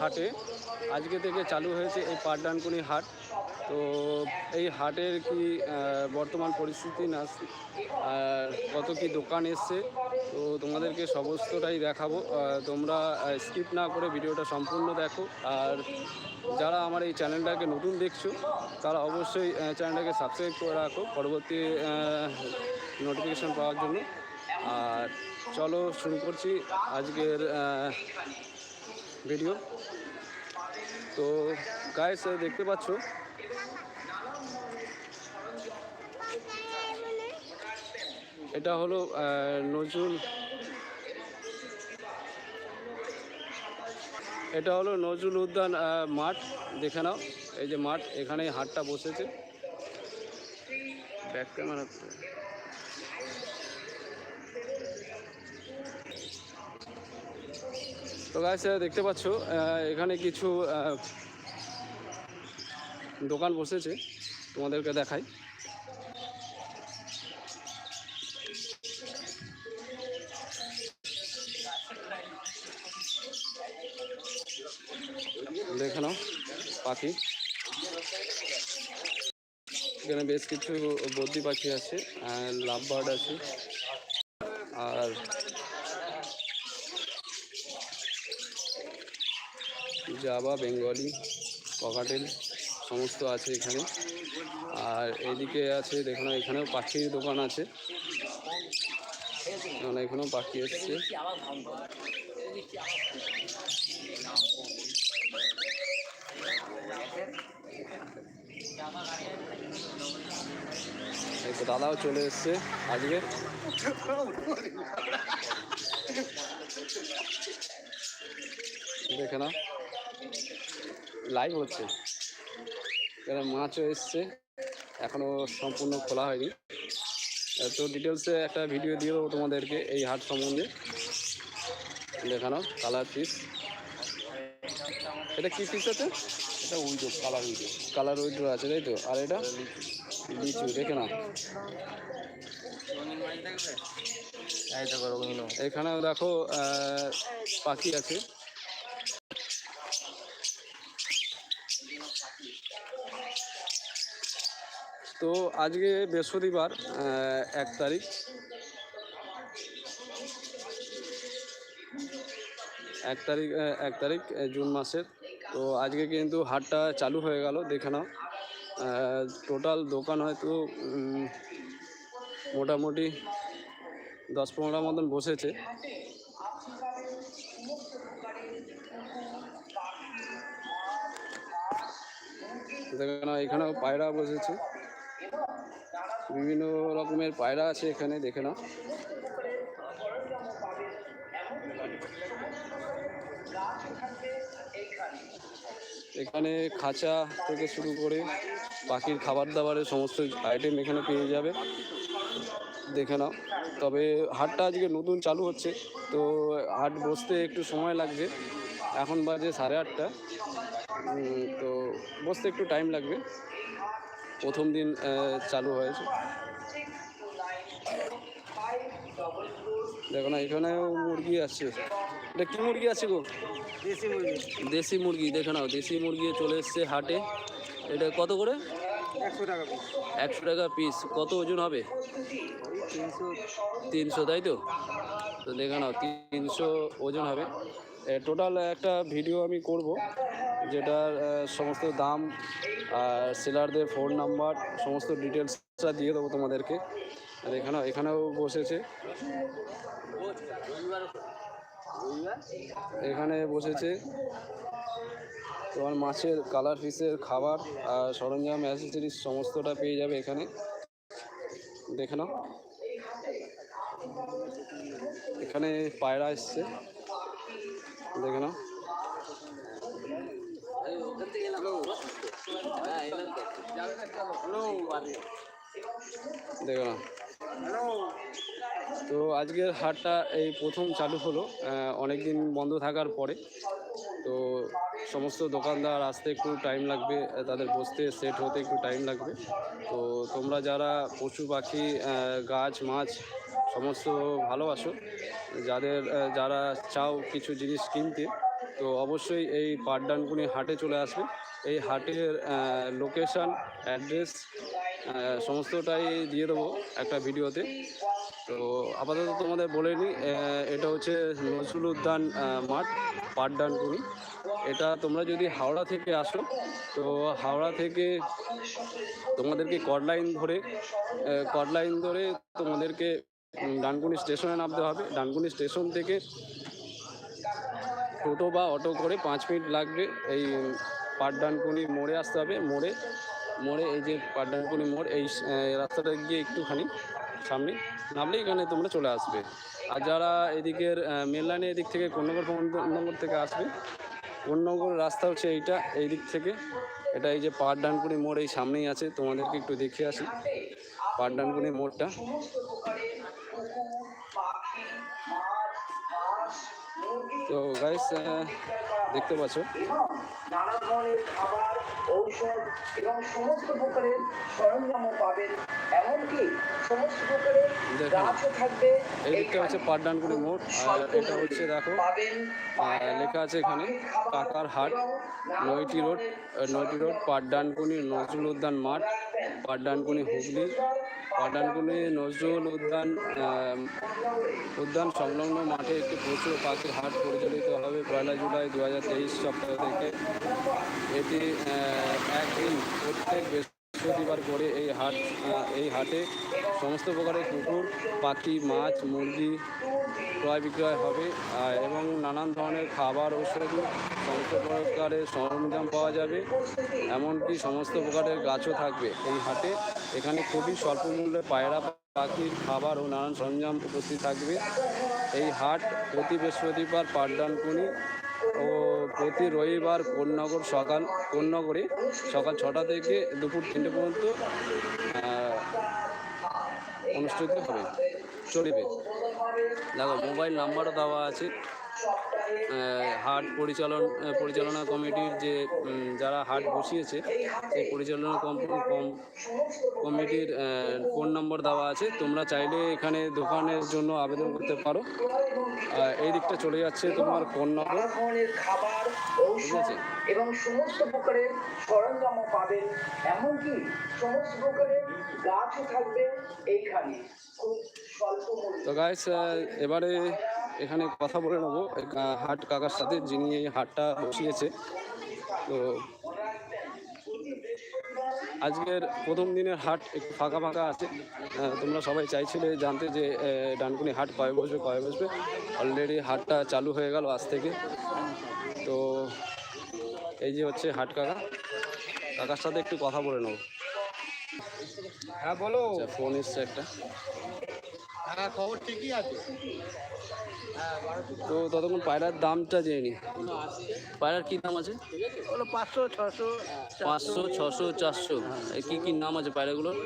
হাটে। আজকে থেকে চালু হয়েছে এই পাটডানকুনি হাট। তো এই হাটের কি বর্তমান পরিস্থিতি না, আর কত কি দোকান এসছে, তো তোমাদেরকে সমস্তটাই দেখাবো। তোমরা স্কিপ না করে ভিডিওটা সম্পূর্ণ দেখো। আর যারা আমার এই চ্যানেলটাকে নতুন দেখছ, তারা অবশ্যই চ্যানেলটাকে সাবস্ক্রাইব করে রাখো পরবর্তী নোটিফিকেশান পাওয়ার জন্য। আর চলো শুরু করছি আজকের ভিডিও তো গাইস দেখতে পাচ্ছ? এটা হলো নজরুল। এটা হলো নজরুল উদ্যান মাঠ। দেখে নাও, এই যে মাঠ, এখানেই হাটটা বসেছে। ব্যাক ক্যামেরা তো গাছ দেখতে পাচ্ছ এখানে কিছু দোকান বসেছে, তোমাদেরকে দেখাই। দেখে নাও, পাখি। এখানে বেশ কিছু বদ্রি পাখি আছে লাভ বার্ড আছে, আর জাবা বেঙ্গলি ককাটেল সমস্ত আছে এখানে। আর এদিকে আছে, দেখুন, এখানেও পাখির দোকান আছে। মানে এখানেও পাখি এসছে। দাদাও চলে এসছে আজকে। দেখে না লাইভ হচ্ছে। এরা মাছও এসছে। এখনও সম্পূর্ণ খোলা হয়নি। তো ডিটেলসে একটা ভিডিও দিয়ে দেবো তোমাদেরকে এই হাট সম্বন্ধে। দেখানো কালার পিস এটা কি পিস আছে? এটা উইডো কালার উইডো। কালার উইড্রো আছে তাই তো? আর এটা? লিচু দেখে না এখানেও দেখো পাখি আছে। তো আজকে বৃহস্পতিবার এক তারিখ। এক তারিখ এক তারিখ জুন মাসের। তো আজকে কিন্তু হাটটা চালু হয়ে গেল, দেখে নাও। টোটাল দোকান হয়তো মোটামুটি দশ পনেরো মতন বসেছে। দেখে নাও, এখানেও পায়রা বসেছে। বিভিন্ন রকমের পায়রা আছে এখানে, দেখে নাও। এখানে খাঁচা থেকে শুরু করে পাখির খাবার দাবারের সমস্ত আইটেম এখানে পেয়ে যাবে। দেখে নাও। তবে হাটটা আজকে নতুন চালু হচ্ছে, তো হাট বসতে একটু সময় লাগবে। এখন বাজে সাড়ে আটটা। তো বসতে একটু টাইম লাগবে। প্রথম দিন চালু হয়েছে। দেখো না এখানেও মুরগি আছে। এটা কি মুরগি আছে গো? দেশি মুরগি। দেশি মুরগি দেখে নাও দেশি মুরগি চলে এসছে হাটে। এটা কত করে? একশো টাকা পিস একশো টাকা পিস কত ওজন হবে? তিনশো। তিনশো তাই তো? তো দেখে নাও তিনশো ওজন হবে। টোটাল একটা ভিডিও আমি করব। যেটার সমস্ত দাম আর সেলারদের ফোন নাম্বার, সমস্ত ডিটেলসটা দিয়ে দেবো তোমাদেরকে। আর এখানেও এখানেও বসেছে। এখানে বসেছে। তোমার মাছের, কালার ফিশের খাবার আর সরঞ্জাম অ্যাসেসরিজ সমস্তটা পেয়ে যাবে এখানে। দেখে নাও। এখানে পায়রা এসছে। দেখে নাও। দেখে নাও তো আজকের হাটটা এই প্রথম চালু হলো অনেক দিন বন্ধ থাকার পরে। তো সমস্ত দোকানদার আসতে একটু টাইম লাগবে, তাদের বসতে সেট হতে একটু টাইম লাগবে। তো তোমরা যারা পশু পাখি গাছ, মাছ সমস্ত ভালোবাসো, যাদের যারা চাও কিছু জিনিস কিনতে তো অবশ্যই এই পাটডানকুনি হাটে চলে আসবে। এই হাটের লোকেশান অ্যাড্রেস সমস্তটাই দিয়ে দেবো একটা ভিডিওতে। তো আপাতত তোমাদের বলে নিই এটা হচ্ছে নজরুল উদ্যান মাঠ পাটডানকুনি এটা তোমরা যদি হাওড়া থেকে আসো, তো হাওড়া থেকে তোমাদেরকে কডলাইন ধরে কডলাইন ধরে তোমাদেরকে ডানকুনি স্টেশনে নামতে হবে। ডানকুনি স্টেশন থেকে টোটো বা অটো করে পাঁচ মিনিট লাগবে। এই পাটডানকুনি মোড়ে আসতে হবে। মোড়ে মোড়ে এই যে পাটডানকুনি মোড়, এই রাস্তাটা গিয়ে একটুখানি সামনে নামলে এখানে তোমরা চলে আসবে। আর যারা এদিকের মেন লাইনে এদিক থেকে কোন্নগর নগর থেকে আসবে, কোন্নগর রাস্তা হচ্ছে এইটা, এই দিক থেকে। এটা এই যে পাটডানকুনি মোড় এই সামনেই আছে, তোমাদেরকে একটু দেখে আসি। পাটডানকুনি মোড়টা। তো গাইস দেখতে পাচ্ছ। নানা ধরনের খাবার ঔষধ এবং সমস্ত প্রকারের সরঞ্জামও পাবেন এমনকি সমস্ত প্রকারের গাছও থাকবে এই আর এটা হচ্ছে দেখো লেখা আছে এখানে, কাকার হাট, নয়টি রোড নয়টি রোড পাটডানকুনি নজরুল উদ্যান মাঠ পাটডানকুনি হুগলি পাটডানকুনি নজরুল উদ্যান উদ্যান সংলগ্ন মাঠে একটি প্রচুর পাখির হাট পরিচালিত হবে পয়লা জুলাই দু হাজার তেইশ সপ্তাহ থেকে। এটি একদিন প্রত্যেক বৃহস্পতিবার করে এই হাট এই হাটে সমস্ত প্রকারের কুকুর, পাখি, মাছ, মুরগি ক্রয় বিক্রয় হবে এবং নানান ধরনের খাবার, ঔষধ সমস্ত প্রকারের সরঞ্জাম পাওয়া যাবে, এমনকি সমস্ত প্রকারের গাছও থাকবে এই হাটে। এখানে খুবই স্বল্প মূল্যে পায়রা, পাখির খাবার ও নানান সরঞ্জাম উপস্থিত থাকবে। এই হাট প্রতি বৃহস্পতিবার পাঠদানকুনি ও প্রতি রবিবার কোন্নগর সকাল, কোন্নগরে সকাল ছটা থেকে দুপুর তিনটে পর্যন্ত অনুষ্ঠিত হবে, চলবে। দেখো, মোবাইল নাম্বারও দেওয়া আছে। হাট পরিচালন পরিচালনা কমিটির যে যারা হাট বসিয়েছে সেই পরিচালনা কম- কম- কমিটির ফোন নম্বর দেওয়া আছে। তোমরা চাইলে এখানে দোকানের জন্য আবেদন করতে পারো। এই দিকটা চলে যাচ্ছে তোমার ফোন নম্বর। খাবার এবং সমস্ত প্রকারের সরঞ্জামও পাবেন। এমনকি সমস্ত প্রকারের গাছও থাকবে এইখানে। খুব স্বল্প মূল্যে। তো গাইস এবারে এখানে কথা বলে নেব। হাট কাকার সাথে যিনি এই হাটটা বসিয়েছে। তো আজকের প্রথম দিনের হাট একটু ফাঁকা ফাঁকা আছে। তোমরা সবাই চাইছিলে জানতে যে ডানকুনি হাট কবে বসবে কবে বসবে। অলরেডি হাটটা চালু হয়ে গেল আজ থেকে। তো এই যে হচ্ছে হাট কাকা। কাকার সাথে একটু কথা বলে নেব। হ্যাঁ বলো। আচ্ছা ফোন এসছে একটা। হ্যাঁ খবর ঠিকই আছে। তো ততক্ষণ পায়রার দামটা জেনে নি পায়রার কি দাম আছে? বলো পাঁচশো ছশো পাঁচশো ছশো চারশো। এই কি কি নাম আছে পায়রাগুলোর?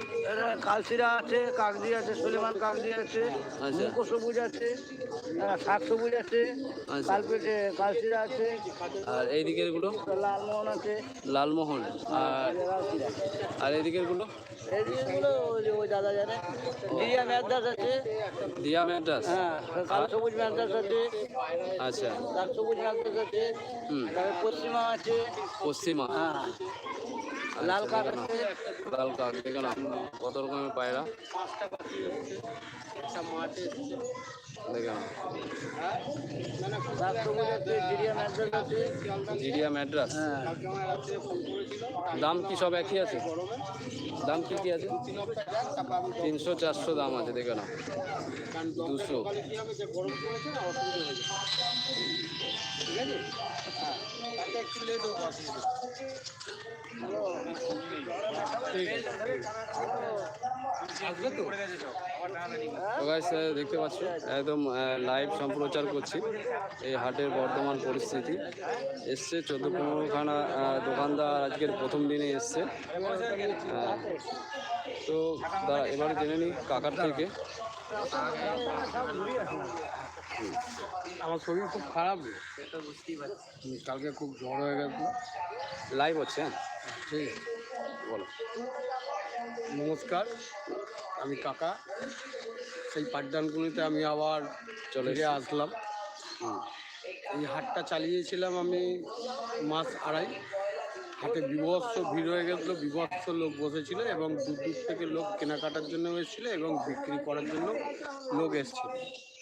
কালসিরা আছে কাকদি আছে সলিমান কাকদি আছে আচ্ছা। মুখো সবুজ আছে শাক সবুজ আছে আচ্ছা। কালপেটে কালসিরা আছে। আর এই দিকেরগুলো লালমোহন আছে। লালমোহন। আর আর এই দিকেরগুলো এই জিনিসগুলো ওই দাদা জানে। দিয়া ম্যাদাস আছে দিয়া ম্যাড্রাস হ্যাঁ কালো সবুজ ম্যাদাস আছে আচ্ছা। লাল সবুজ ম্যাদাস আছে হুম। পশ্চিমা আছে। পশ্চিমা? হ্যাঁ। লাল কাক আছে। লাল কাক দেখো না কত রকমের পায়রা? জিরিয়া ম্যাড্রাস। দাম কি সব একই আছে? দাম কি কি আছে? তিনশো চারশো দাম আছে দেখে না দুশো। দেখতে পাচ্ছ? একদম লাইভ সম্প্রচার করছি। এই হাটের বর্তমান পরিস্থিতি। এসছে চোদ্দ পনেরোখানা দোকানদার আজকের প্রথম দিনে এসছে। তো দাঁড়া এবারে জেনে নিই কাকার থেকে। আমার শরীর খুব খারাপ কালকে খুব জ্বর হয়ে গেছে। লাইভ হচ্ছে হ্যাঁ? ঠিক আছে। বলো। নমস্কার আমি কাকা। সেই পাঠদানগুলিতে আমি আবার চলে ফিরে আসলাম। এই হাটটা চালিয়েছিলাম আমি মাস আড়াই। হাটে বিভৎস ভিড় হয়ে গেছিল বিভৎস লোক বসেছিল এবং দূর দূর থেকে লোক কেনাকাটার জন্য এসেছিল এবং বিক্রি করার জন্য লোক এসেছিল।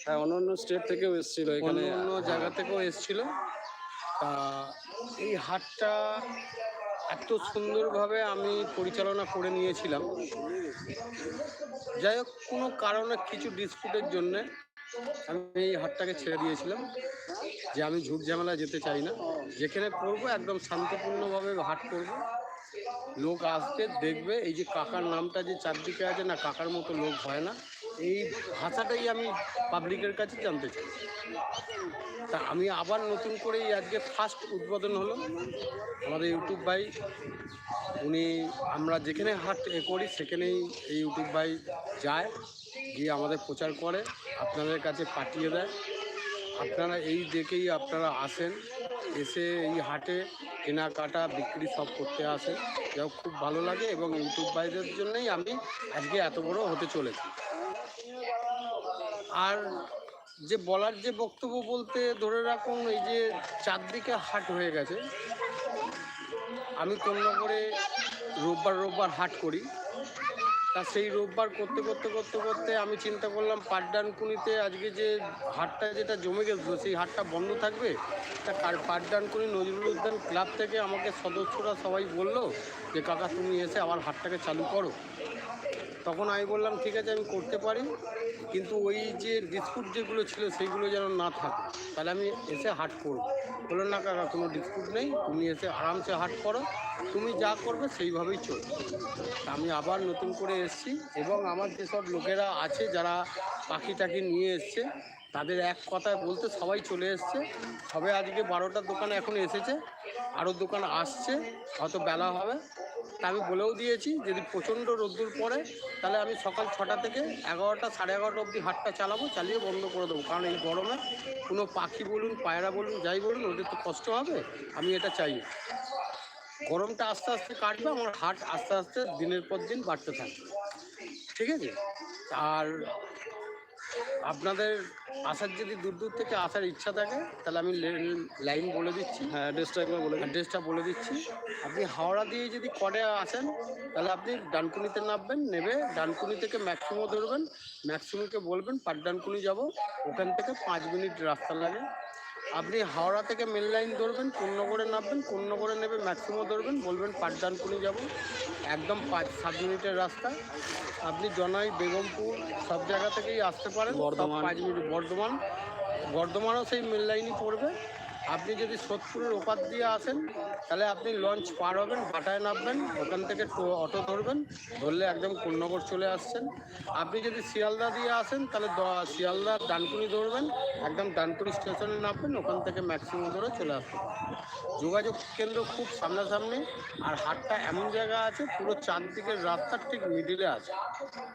হ্যাঁ অন্য অন্য স্টেট থেকেও এসেছিল এখানে। অন্য জায়গা থেকেও এসেছিল। তা এই হাটটা এত সুন্দরভাবে আমি পরিচালনা করে নিয়েছিলাম। যাই হোক, কোনো কারণে কিছু ডিসপুটের জন্যে আমি এই হাটটাকে ছেড়ে দিয়েছিলাম, যে আমি ঝুট ঝামেলা যেতে চাই না। যেখানে করব, একদম শান্তিপূর্ণভাবে হাট করব। লোক আসবে, দেখবে, এই যে কাকার নামটা যে চারদিকে আছে না, কাকার মতো লোক হয় না। এই ভাষাটাই আমি পাবলিকের কাছে জানতে চাই। তা আমি আবার নতুন করে আজকে ফার্স্ট উদ্বোধন হলো আমাদের ইউটিউব ভাই, উনি আমরা যেখানে হাট করি, সেখানেই এই ইউটিউব ভাই যায়, গিয়ে আমাদের প্রচার করে, আপনাদের কাছে পাঠিয়ে দেয়। আপনারা এই দেখেই আপনারা আসেন, এসে এই হাটে কেনাকাটা, বিক্রি সব করতে যাই হোক, খুব ভালো লাগে এবং ইউটিউব ভাইদের জন্যই আমি আজকে এত বড় হতে চলেছি। আর যে বলার যে বক্তব্য বলতে ধরে রাখুন, এই যে চারদিকে হাট হয়ে গেছে। আমি করে রোববার রোববার হাট করি। তা সেই রোববার করতে করতে করতে করতে আমি চিন্তা করলাম, পাটডানকুনিতে আজকে যে হাটটা যেটা জমে গেছিল, সেই হাটটা বন্ধ থাকবে? তা কার- পাটডানকুনি নজরুল উদ্যান ক্লাব থেকে আমাকে সদস্যরা সবাই বলল যে, কাকা, তুমি এসে আবার হাটটাকে চালু করো। তখন আমি বললাম, ঠিক আছে, আমি করতে পারি। কিন্তু ওই যে ডিসপুট যেগুলো ছিল, সেইগুলো যেন না থাকে। তাহলে আমি এসে হাট করব। বলল, না কাকা, কোনো ডিসপুট নেই। তুমি এসে আরামসে হাট করো। তুমি যা করবে, সেইভাবেই চলবে। আমি আবার নতুন করে এসেছি এবং আমার যেসব লোকেরা আছে, যারা পাখি টাকি নিয়ে এসছে, তাদের এক কথায় বলতে সবাই চলে এসছে। সবে আজকে বারোটা দোকানে এখন এসেছে। আরও দোকান আসছে। হয়তো বেলা হবে। তা আমি বলেও দিয়েছি, যদি প্রচণ্ড রোদ্দুর পড়ে, তাহলে আমি সকাল ছটা থেকে এগারোটা, সাড়ে এগারোটা অবধি হাটটা চালাবো, চালিয়ে বন্ধ করে দেবো। কারণ এই গরমে কোনো পাখি বলুন, পায়রা বলুন, যাই বলুন, ওদের তো কষ্ট হবে, আমি এটা চাই। গরমটা আস্তে আস্তে কাটবে, আমার হাট আস্তে আস্তে দিনের পর দিন বাড়তে থাকবে। ঠিক আছে? আর আপনাদের আসার যদি দূর দূর থেকে আসার ইচ্ছা থাকে তাহলে আমি লাইন বলে দিচ্ছি। হ্যাঁ অ্যাড্রেসটা একবার বলে। অ্যাড্রেসটা বলে দিচ্ছি। আপনি হাওড়া দিয়ে যদি কটে আসেন তাহলে আপনি ডানকুনিতে নামবেন নেবে ডানকুনি থেকে ম্যাক্সিমো ধরবেন ম্যাক্সিমোকে বলবেন পাট ডানকুনি যাব ওখান থেকে পাঁচ মিনিট রাস্তা লাগে। আপনি হাওড়া থেকে মেন লাইন ধরবেন করে নামবেন করে নেবে ম্যাক্সিমো ধরবেন বলবেন পাটদানকুনি যাব। একদম পাঁচ সাত মিনিটের রাস্তা। আপনি জনাই বেগমপুর সব জায়গা থেকেই আসতে পারেন। বর্ধমান। পাঁচ মিনিট বর্ধমান। বর্ধমানও সেই মেন লাইনই পড়বে। আপনি যদি সোদপুরের ওপার দিয়ে আসেন, তাহলে আপনি লঞ্চ পার হবেন, বাটায় নামবেন, ওখান থেকে অটো ধরবেন, ধরলে একদম কোন্নগর চলে আসছেন। আপনি যদি শিয়ালদা দিয়ে আসেন, তাহলে শিয়ালদা ডানকুনি ধরবেন, একদম ডানকুনি স্টেশনে নামবেন, ওখান থেকে ম্যাক্সিমাম ধরে চলে আসবেন। যোগাযোগ কেন্দ্র খুব সামনাসামনি, আর হাটটা এমন জায়গা আছে, পুরো চারদিকের রাস্তার ঠিক মিডিলে আছে।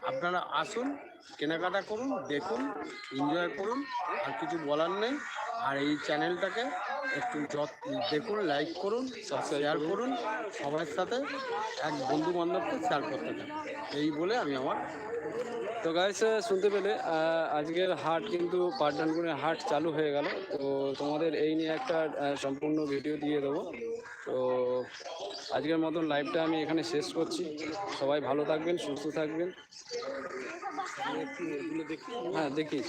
আপনারা আসুন কেনাকাটা করুন, দেখুন এনজয় করুন, আর কিছু বলার নেই। আর এই চ্যানেলটাকে একটু দেখুন লাইক করুন শেয়ার করুন সবার সাথে এক বন্ধু বান্ধবকে শেয়ার করতে থাকুন। এই বলে আমি আমার তো গাইস শুনতে পেলে আজকের হাট কিন্তু পাটডানগুনের হাট চালু হয়ে গেল। তো তোমাদের এই নিয়ে একটা সম্পূর্ণ ভিডিও দিয়ে দেবো। তো আজকের মতন লাইভটা আমি এখানে শেষ করছি। সবাই ভালো থাকবেন, সুস্থ থাকবেন। হ্যাঁ দেখি